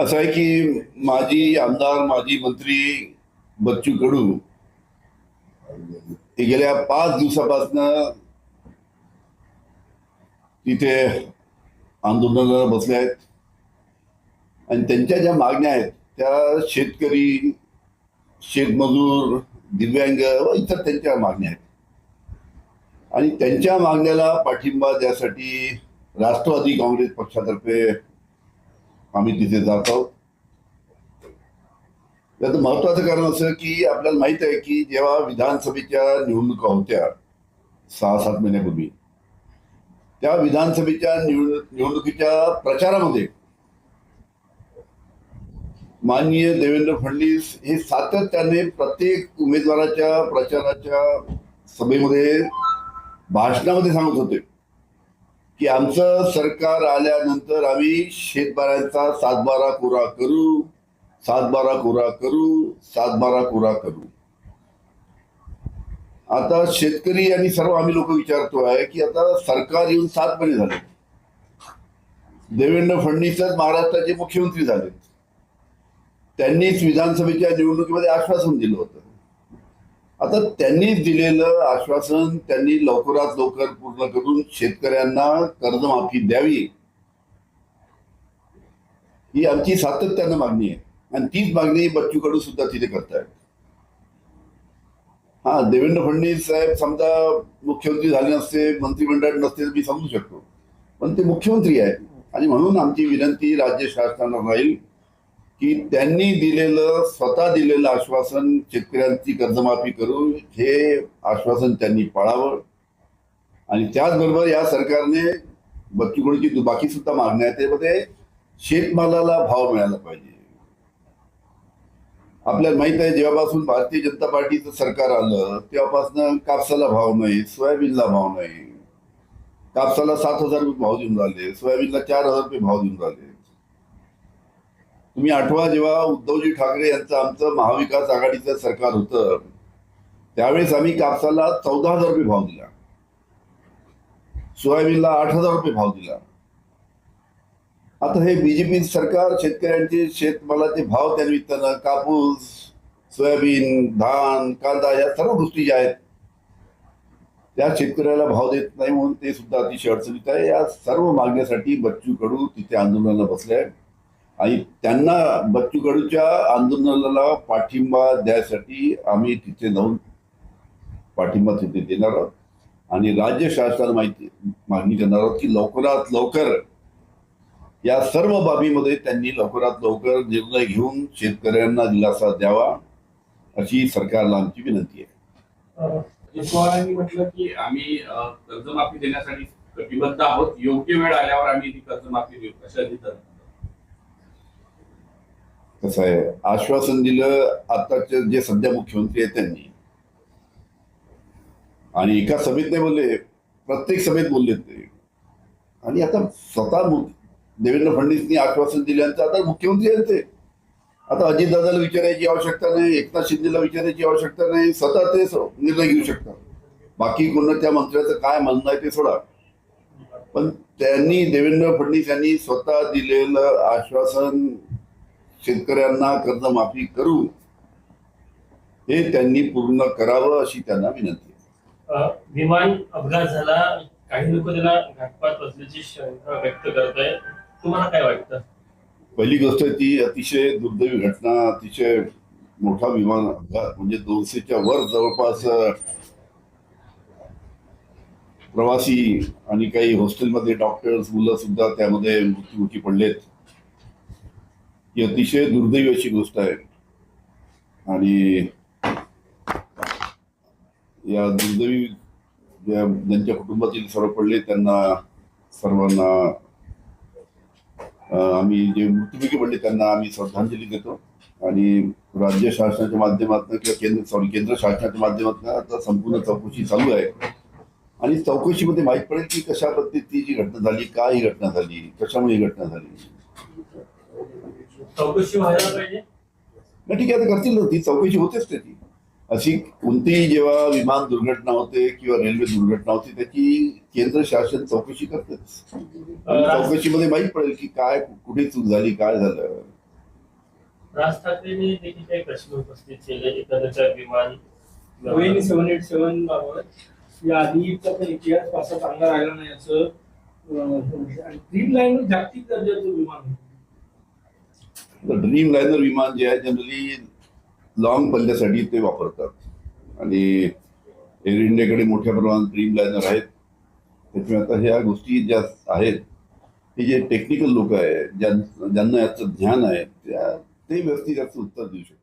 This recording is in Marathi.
असं आहे की माजी आमदार माजी मंत्री बच्चू कडू ते गेल्या पाच दिवसापासून तिथे आंदोलनाला बसले आहेत. आणि त्यांच्या ज्या मागण्या आहेत त्या शेतकरी शेतमजूर दिव्यांग व इतर त्यांच्या मागण्या आहेत. आणि त्यांच्या मागण्याला पाठिंबा द्यासाठी राष्ट्रवादी काँग्रेस पक्षातर्फे आम्ही तिथे जात. आहोत त्याचं महत्वाचं कारण असं की आपल्याला माहीत आहे की जेव्हा विधानसभेच्या निवडणुका होत्या सहा सात महिन्यापूर्वी त्या विधानसभेच्या निवडणुकीच्या प्रचारामध्ये माननीय देवेंद्र फडणवीस हे सातत्याने प्रत्येक उमेदवाराच्या प्रचाराच्या सभेमध्ये भाषणामध्ये सांगत होते. की आमचं सरकार आल्यानंतर आम्ही शेतकऱ्यांचा सातबारा कोरा करू सातबारा कोरा करू सातबारा कोरा करू. आता शेतकरी आणि सर्व आम्ही लोक विचारतो आहे की आता सरकार येऊन सात महिने झाले. देवेंद्र फडणवीसच महाराष्ट्राचे मुख्यमंत्री झाले. त्यांनीच विधानसभेच्या निवडणुकीमध्ये आश्वासन दिलं होतं. आता त्यांनी दिलेलं आश्वासन त्यांनी लवकरात लवकर पूर्ण करून शेतकऱ्यांना कर्जमाफी द्यावी. ही आमची सातत्यानं मागणी आहे. आणि तीच मागणी बच्चू कडू सुद्धा तिथे करतायत. हा देवेंद्र फडणवीस साहेब समजा मुख्यमंत्री झाले नसते मंत्रिमंडळ नसते तर मी समजू शकतो. पण ते मुख्यमंत्री आहेत. आणि म्हणून आमची विनंती राज्य शासनाला राहील. की त्यांनी दिलेलं स्वतः दिलेलं आश्वासन शेतकऱ्यांची कर्जमाफी करू हे आश्वासन त्यांनी पाळावं. आणि त्याचबरोबर या सरकारने बच्चू कडूची बाकी सुद्धा मागण्या आहेत त्यामध्ये शेतमालाला भाव मिळाला पाहिजे. आपल्याला माहीत आहे जेव्हापासून भारतीय जनता पार्टीचं सरकार आलं तेव्हापासून कापसाला भाव नाही सोयाबीनला भाव नाही. कापसाला सात हजार रुपये भाव देऊन राहिले सोयाबीनला चार हजार रुपये भाव देऊन राहिले. तुम्ही आठवा जेव्हा उद्धवजी ठाकरे यांचं आमचं महाविकास आघाडीचं सरकार होतं त्यावेळेस आम्ही कापसाला चौदा हजार रुपये भाव दिला. सोयाबीनला आठ हजार रुपये भाव दिला. आता हे बीजेपी सरकार शेतकऱ्यांचे शेतमालाचे भाव त्या निमित्तानं कापूस सोयाबीन धान कांदा या सर्व गोष्टी ज्या आहेत त्या शेतकऱ्याला भाव देत नाही म्हणून ते सुद्धा अतिशय अडचणीत आहे. या सर्व मागण्यासाठी बच्चू कडू तिथे आंदोलनाला बसले आहेत. आणि त्यांना बच्चू कडूच्या आंदोलनाला पाठिंबा द्यायसाठी आम्ही तिथे जाऊन पाठिंबा तिथे देणार आहोत. आणि राज्य शासनाला माहिती मागणी करणार आहोत की लवकरात लवकर या सर्व बाबीमध्ये त्यांनी लवकरात लवकर निर्णय घेऊन शेतकऱ्यांना दिलासा द्यावा अशी सरकारला आमची विनंती आहे. पवारांनी म्हटलं की आम्ही कर्जमाफी देण्यासाठी कटिबद्ध आहोत. योग्य वेळ आल्यावर आम्ही ती कर्जमाफी देऊ अशा दिलं कसं आहे आश्वासन दिलं आताचे जे सध्या मुख्यमंत्री आहेत त्यांनी. आणि एका सभेत नाही बोलले प्रत्येक सभेत बोलले ते. आणि आता स्वतः देवेंद्र फडणवीसनी आश्वासन दिल्यानंतर आता मुख्यमंत्री आहेत ते. आता अजितदादाला विचारायची आवश्यकता नाही एकनाथ शिंदेला विचारायची आवश्यकता नाही स्वतः ते निर्णय घेऊ शकतात. बाकी कोणत्या त्या मंत्र्याचं काय म्हणणं आहे ते सोडा. पण त्यांनी देवेंद्र फडणवीस यांनी स्वतः दिलेलं आश्वासन शेतकऱ्यांना कर्जमाफी करू हे त्यांनी पूर्ण करावं अशी त्यांना विनंती आहे. विमान अपघात झाला काही लोक त्याला घातपात असल्याची शंका व्यक्त करत आहे तुम्हाला काय वाटतं? पहिली गोष्ट ती अतिशय दुर्दैवी घटना अतिशय मोठा विमान अपघात म्हणजे दोनशेच्या वर जवळपास प्रवासी आणि काही हॉस्टेलमध्ये डॉक्टर्स मुलं सुद्धा त्यामध्ये मृत्युमुखी पडलेत. ही अतिशय दुर्दैवी अशी गोष्ट आहे. आणि या दुर्दैवी ज्या ज्यांच्या कुटुंबातील सर्व पडले त्यांना सर्वांना आम्ही जे मृत्युमुखी पडले त्यांना आम्ही श्रद्धांजली देतो. आणि राज्य शासनाच्या माध्यमातून किंवा केंद्र सॉरी केंद्र शासनाच्या माध्यमातून आता संपूर्ण चौकशी चालू आहे. आणि चौकशीमध्ये माहीत पडेल की कशा पद्धतीची घटना झाली काय ही घटना झाली कशामुळे ही घटना झाली. चौकशी व्हायला पाहिजे. नाही ठीक आहे आता करतील ना ती. चौकशी होतेच त्याची. अशी कोणतीही जेव्हा विमान दुर्घटना होते किंवा रेल्वे दुर्घटना होते त्याची केंद्र शासन चौकशी करतेच. चौकशीमध्ये माहीत पडेल की काय कुठे चूक झाली काय झालं. राज ठाकरेंनी देखील काही प्रश्न उपस्थित केले एखाद्याच्या विमान बोईंग सेव्हन एट सेव्हन बाबत. या आधीचा पण इतिहास फारसा चांगला राहिला नाही असं ड्रीम लाईन जागतिक दर्जाचं विमान तर ड्रीम लायनर विमान जे आहे जनरली लॉंग पल्ल्यासाठी ते वापरतात. आणि एअर इंडियाकडे मोठ्या प्रमाणात ड्रीम लायनर आहेत. त्याच्यामुळे आता ह्या गोष्टी ज्या आहेत हे जे टेक्निकल लोक आहेत ज्यां ज्यांना याचं ज्ञान आहे त्या ते व्यक्ती त्याचं उत्तर देऊ शकतात.